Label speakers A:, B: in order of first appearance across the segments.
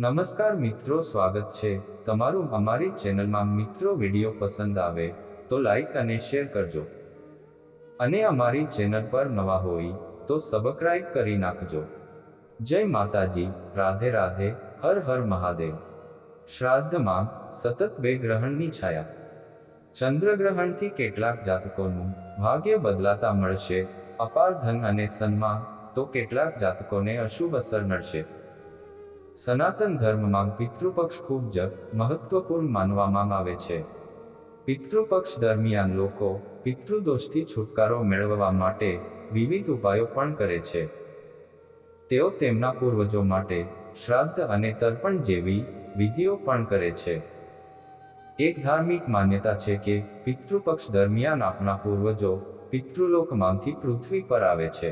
A: નમસ્કાર મિત્રો, સ્વાગત છે. તમારું અમારી ચેનલમાં મિત્રો વીડિયો પસંદ આવે તો લાઈક અને શેર કરજો. અને અમારી ચેનલ પર નવા હોય તો સબસ્ક્રાઇબ કરી નાખજો. જય માતાજી. રાધે રાધે. હર હર મહાદેવ. શ્રાદ્ધમાં સતત બે ગ્રહણની છાયા. ચંદ્રગ્રહણથી કેટલાક જાતકોનું ભાગ્ય બદલાતા મળશે. અપાર ધન અને સન્માન તો કેટલાક જાતકોને અશુભ અસર નડશે. સનાતન ધર્મમાં પિતૃપક્ષ ખૂબ જ મહત્વપૂર્ણ માનવામાં આવે છે. પિતૃપક્ષ દરમિયાન લોકો પિતૃદોષથી છુટકારો મેળવવા માટે વિવિધ ઉપાયો પણ કરે છે. તેઓ તેમના પૂર્વજો માટે શ્રાદ્ધ અને તર્પણ જેવી વિધિઓ પણ કરે છે. એક ધાર્મિક માન્યતા છે કે પિતૃપક્ષ દરમિયાન આપણા પૂર્વજો પિતૃલોકમાંથી પૃથ્વી પર આવે છે.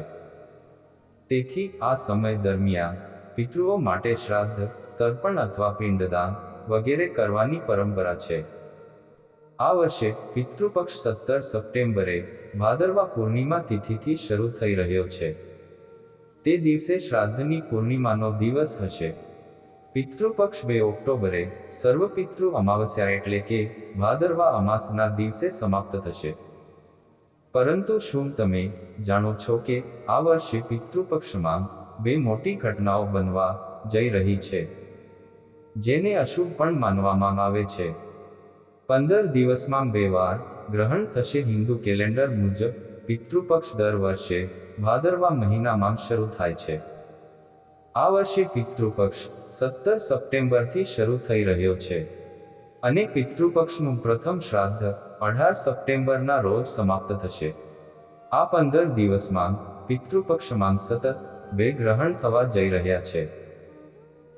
A: તેથી આ સમય દરમિયાન પિતૃઓ માટે શ્રાદ્ધ, તર્પણ અથવા પિંડદાન વગેરે કરવાની પરંપરા છે. આ વર્ષે પિતૃપક્ષ સત્તર સપ્ટેમ્બરે ભાદરવા પૂર્ણિમા તિથિથી શરૂ થઈ રહ્યો છે. તે દિવસે શ્રાદ્ધની પૂર્ણિમાનો દિવસ હશે. પિતૃપક્ષ બે ઓક્ટોબરે સર્વ પિતૃ અમાવસ્યા એટલે કે ભાદરવા અમાસના દિવસે સમાપ્ત થશે. પરંતુ શું તમે જાણો છો કે આ વર્ષે પિતૃપક્ષમાં બે મોટી ઘટનાઓ બનવા જઈ રહી છે, જેને અશુભ પણ માનવામાં આવે છે. પંદર દિવસમાં બે વાર ગ્રહણ થશે હિન્દુ કેલેન્ડર મુજબ, પિતૃપક્ષ દર વર્ષે ભાદરવા મહિનામાં શરૂ થાય છે. આ વર્ષે પિતૃપક્ષ સત્તર સપ્ટેમ્બરથી શરૂ થઈ રહ્યો છે અને પિતૃપક્ષનું પ્રથમ શ્રાદ્ધ અઢાર સપ્ટેમ્બરના રોજ સમાપ્ત થશે. આ પંદર દિવસમાં પિતૃપક્ષમાં સતત બે ગ્રહણ થવા જઈ રહ્યા છે.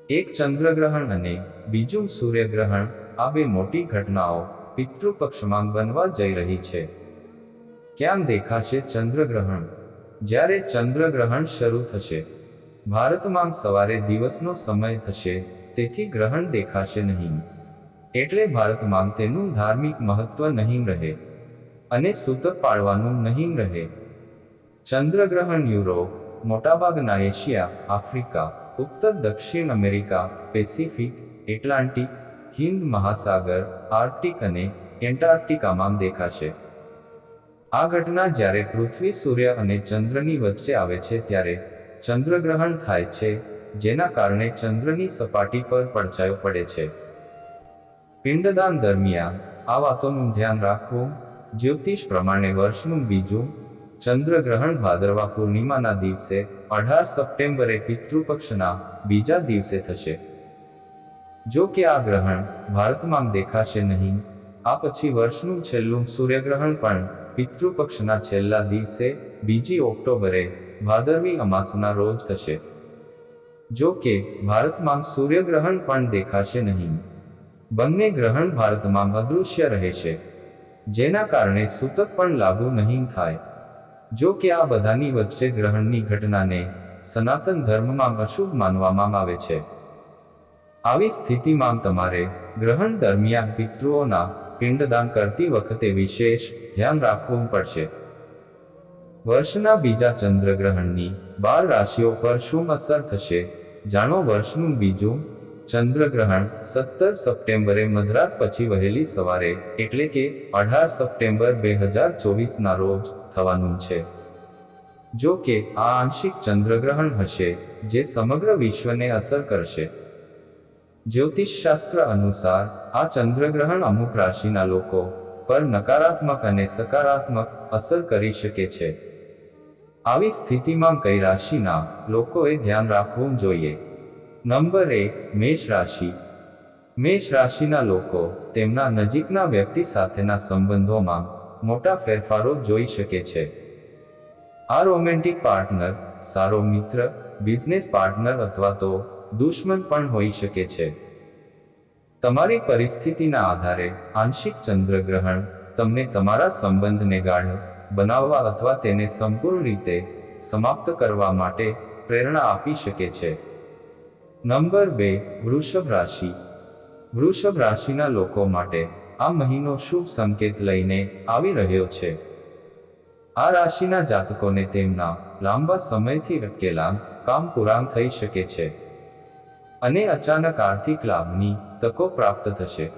A: એક ચંદ્રગ્રહણ અને બીજું સૂર્યગ્રહણ, આ બે મોટી ઘટનાઓ પિતૃપક્ષમાં બનવા જઈ રહી છે. ક્યાં દેખાશે ચંદ્રગ્રહણ? જ્યારે ચંદ્રગ્રહણ શરૂ થશે. ભારતમાં સવારે દિવસનો સમય થશે, તેથી ગ્રહણ દેખાશે નહીં. એટલે ભારતમાં તેનું ધાર્મિક મહત્વ નહીં રહે. અને સૂતક પાળવાનું નહીં રહે. ચંદ્રગ્રહણ યુરોપ મોટાભાગના એશિયા, આફ્રિકા, ઉત્તર દક્ષિણ અમેરિકા, પેસિફિક, એટલાન્ટિક હિન્દ મહાસાગર, આર્કટિક અને એન્ટાર્કટિકામાં દેખાશે. આ ઘટના જ્યારે પૃથ્વી, સૂર્ય અને ચંદ્રની વચ્ચે આવે છે ત્યારે ચંદ્રગ્રહણ થાય છે, જેના કારણે ચંદ્રની સપાટી પર પડછાયો પડે છે. પિંડદાન દરમિયાન આ વાતોનું ધ્યાન રાખવું, જ્યોતિષ પ્રમાણે વર્ષનું બીજું ચંદ્રગ્રહણ ભાદરવા પૂર્ણિમાના દિવસે અઢાર સપ્ટેમ્બરે પિતૃપક્ષના બીજા દિવસે થશે. જો કે આ ગ્રહણ ભારતમાં દેખાશે નહીં, આ પછી વર્ષનું છેલ્લું સૂર્યગ્રહણ પણ પિતૃપક્ષના છેલ્લા દિવસે, બીજી ઓક્ટોબરે, ભાદરવી અમાસના રોજ થશે. જો કે ભારતમાં સૂર્યગ્રહણ પણ દેખાશે નહીં. બંને ગ્રહણ ભારતમાં અદૃશ્ય રહેશે, જેના કારણે સૂતક પણ લાગુ નહીં થાય. જો કે આ બધાની વચ્ચે ગ્રહણની ઘટનાને સનાતન ધર્મમાં અશુભ માનવામાં આવે છે. આવી સ્થિતિમાં તમારે ગ્રહણ દરમિયાન પિતૃઓના પિંડદાન કરતી વખતે વિશેષ ધ્યાન રાખવું પડશે. વર્ષના બીજા ચંદ્રગ્રહણની બાર રાશિઓ પર શું અસર થશે? જાણો વર્ષનું બીજું ચંદ્રગ્રહણ સત્તર સપ્ટેમ્બરે મધરાત પછી વહેલી સવારે, એટલે કે અઢાર સપ્ટેમ્બર બે હજાર ચોવીસના રોજ થવાનું છે. જો કે, આ આંશિક ચંદ્રગ્રહણ હશે, જે સમગ્ર વિશ્વને અસર કરશે. જ્યોતિષશાસ્ત્ર અનુસાર, આ ચંદ્રગ્રહણ અમુક રાશિના લોકો પર નકારાત્મક અને સકારાત્મક અસર કરી શકે છે. આવી સ્થિતિમાં કઈ રાશિના લોકોએ ધ્યાન રાખવું જોઈએ? નંબર એક, મેષ રાશિ. મેષ રાશિના લોકો તેમના નજીકના વ્યક્તિ સાથેના સંબંધોમાં મોટા ફેરફારો જોઈ શકે છે. આ રોમેન્ટિક પાર્ટનર, સારો મિત્ર, બિઝનેસ પાર્ટનર અથવા તો દુશ્મન પણ હોઈ શકે છે. તમારી પરિસ્થિતિના આધારે આંશિક ચંદ્રગ્રહણ તમને તમારા સંબંધને ગાઢ બનાવવા અથવા તેને સંપૂર્ણ રીતે સમાપ્ત કરવા માટે પ્રેરણા આપી શકે છે. નંબર બે, વૃષભ રાશિ. વૃષભ રાશિના લોકો માટે આ મહિનો શુભ સંકેત લઈને આવી રહ્યો છે. આ રાશિના જાતકોને તેમના લાંબા સમયથી અટકેલા કામ પૂરા થઈ શકે છે. અને અચાનક આર્થિક લાભની તકો પ્રાપ્ત થશે.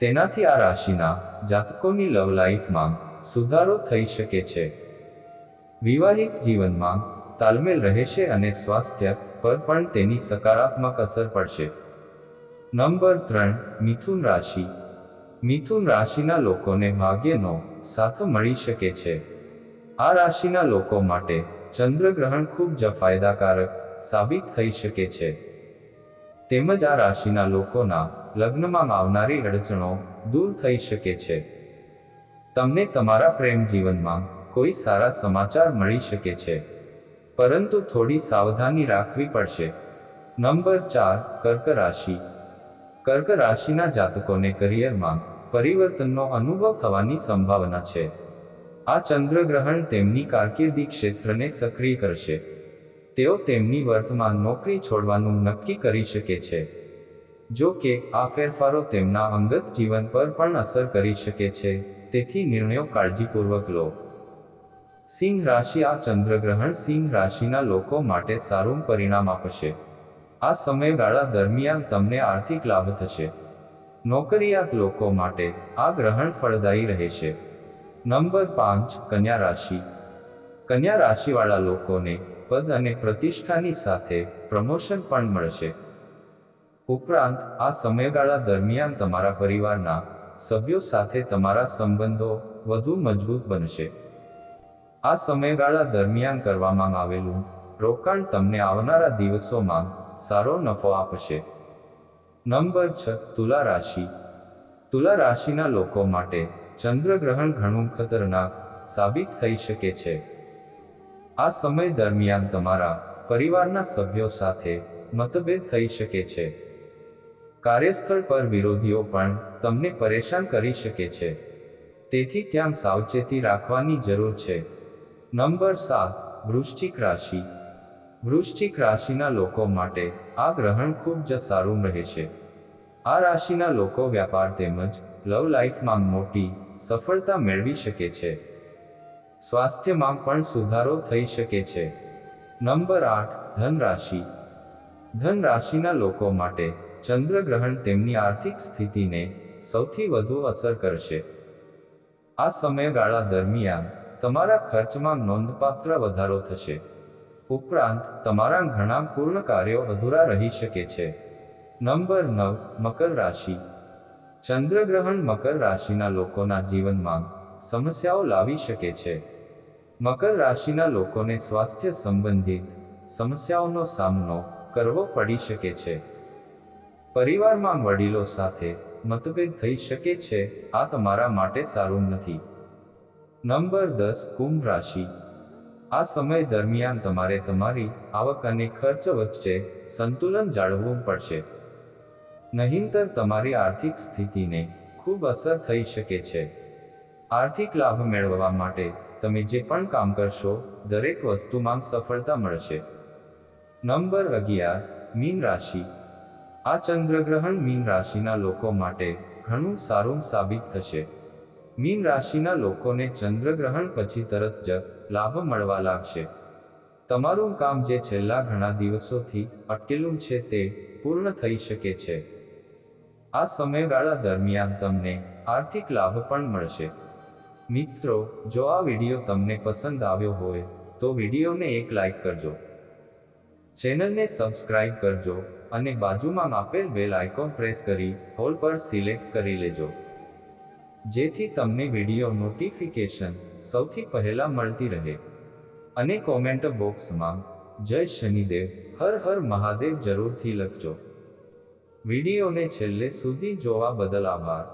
A: તેનાથી આ રાશિના જાતકોની લવ લાઈફમાં સુધારો થઈ શકે છે. વિવાહિત જીવનમાં તાલમેલ રહેશે અને સ્વાસ્થ્ય પર પણ તેની સકારાત્મક અસર પડશે. નંબર ત્રણ, મિથુન રાશિ. મિથુન રાશિના લોકોને ભાગ્યનો સાથ મળી શકે છે. આ રાશિના લોકો માટે ચંદ્રગ્રહણ ખૂબ જ ફાયદાકારક સાબિત થઈ શકે છે. તેમજ આ રાશિના લોકોના લગ્નમાં આવનારી અડચણો દૂર થઈ શકે છે. તમને તમારા પ્રેમ જીવનમાં કોઈ સારા સમાચાર મળી શકે છે. પરંતુ થોડી સાવધાની રાખવી પડશે. નંબર ચાર, કર્ક રાશિ. કર્ક રાશિના જાતકોને કરિયરમાં પરિવર્તનનો અનુભવ થવાની સંભાવના છે. આ ચંદ્રગ્રહણ તેમની કારકિર્દી ક્ષેત્રને સક્રિય કરશે. તેઓ તેમની વર્તમાન નોકરી છોડવાનું નક્કી કરી શકે છે. જો કે, આ ફેરફારો તેમના અંગત જીવન પર પણ અસર કરી શકે છે, તેથી નિર્ણયો કાળજીપૂર્વક લો. સિંહ રાશિ આ ચંદ્રગ્રહણ સિંહ રાશિના લોકો માટે સારું પરિણામ આપશે. આ સમયગાળા દરમિયાન તમને આર્થિક લાભ થશે. નોકરિયાત લોકો માટે આ ગ્રહણ ફળદાયી રહેશે નંબર પાંચ, કન્યા રાશિ. કન્યા રાશિવાળા લોકોને પદ અને પ્રતિષ્ઠાની સાથે પ્રમોશન પણ મળશે. ઉપરાંત, આ સમયગાળા દરમિયાન તમારા પરિવારના સભ્યો સાથે તમારા સંબંધો વધુ મજબૂત બનશે. આ સમયગાળા દરમિયાન કરવામાં આવેલું રોકાણ તમને આવનારા દિવસોમાં સારો નફો આપશે. નંબર છ, તુલા રાશિ. તુલા રાશિના લોકો માટે ચંદ્રગ્રહણ ઘણું ખતરનાક સાબિત થઈ શકે છે. આ સમય દરમિયાન તમારા પરિવારના સભ્યો સાથે મતભેદ થઈ શકે છે. કાર્યસ્થળ પર વિરોધીઓ પણ તમને પરેશાન કરી શકે છે. તેથી ત્યાં સાવચેતી રાખવાની જરૂર છે. નંબર સાત, વૃશ્ચિક રાશિ. વૃશ્ચિક રાશિના લોકો માટે આ ગ્રહણ ખૂબ જ સારું રહેશે. આ રાશિના લોકો વ્યાપાર તેમજ લવ લાઈફમાં મોટી સફળતા મેળવી શકે છે. સ્વાસ્થ્યમાં પણ સુધારો થઈ શકે છે. નંબર આઠ, ધન રાશિ. ધન રાશિના લોકો માટે ચંદ્રગ્રહણ તેમની આર્થિક સ્થિતિને સૌથી વધુ અસર કરશે. આ સમયગાળા દરમિયાન તમારા ખર્ચમાં નોંધપાત્ર વધારો થશે. ઉપરાંત, તમારા ઘણા પૂર્ણ કાર્યો અધૂરા રહી શકે છે. નંબર નવ, મકર રાશિ. ચંદ્રગ્રહણ મકર રાશિના લોકોના જીવનમાં સમસ્યાઓ લાવી શકે છે. મકર રાશિના લોકોને સ્વાસ્થ્ય સંબંધિત સમસ્યાઓનો સામનો કરવો પડી શકે છે. પરિવારમાં વડીલો સાથે મતભેદ થઈ શકે છે, આ તમારા માટે સારું નથી. નંબર દસ, કુંભ રાશિ. આ સમય દરમિયાન તમારે તમારી આવક અને ખર્ચ વચ્ચે સંતુલન જાળવવું પડશે. નહીંતર તમારી આર્થિક સ્થિતિને ખૂબ અસર થઈ શકે છે. આર્થિક લાભ મેળવવા માટે તમે જે પણ કામ કરશો, દરેક વસ્તુમાં સફળતા મળશે. નંબર અગિયાર, મીન રાશિ. આ ચંદ્રગ્રહણ મીન રાશિના લોકો માટે ઘણું સારું સાબિત થશે. મીન રાશિના લોકોને ચંદ્રગ્રહણ પછી તરત જ લાભ મળવા લાગશે. તમારું કામ જે છેલ્લા ઘણા દિવસોથી અટકેલું છે તે પૂર્ણ થઈ શકે છે. આ સમયગાળા દરમિયાન તમને આર્થિક લાભ પણ મળશે. મિત્રો, જો આ વીડિયો તમને પસંદ આવ્યો હોય, તો વિડીયોને એક લાઈક કરજો. ચેનલને સબસ્ક્રાઇબ કરજો અને બાજુમાં આપેલ બેલ આઇકોન પ્રેસ કરી હોલ પર સિલેક્ટ કરી લેજો. જેથી તમને વીડિયો નોટિફિકેશન સૌથી પહેલા મળતી રહે. અને કોમેન્ટ બોક્સમાં જય શનિદેવ, હર હર મહાદેવ જરૂરથી લખજો. વિડીયોને છેલ્લે સુધી જોવા બદલ આભાર.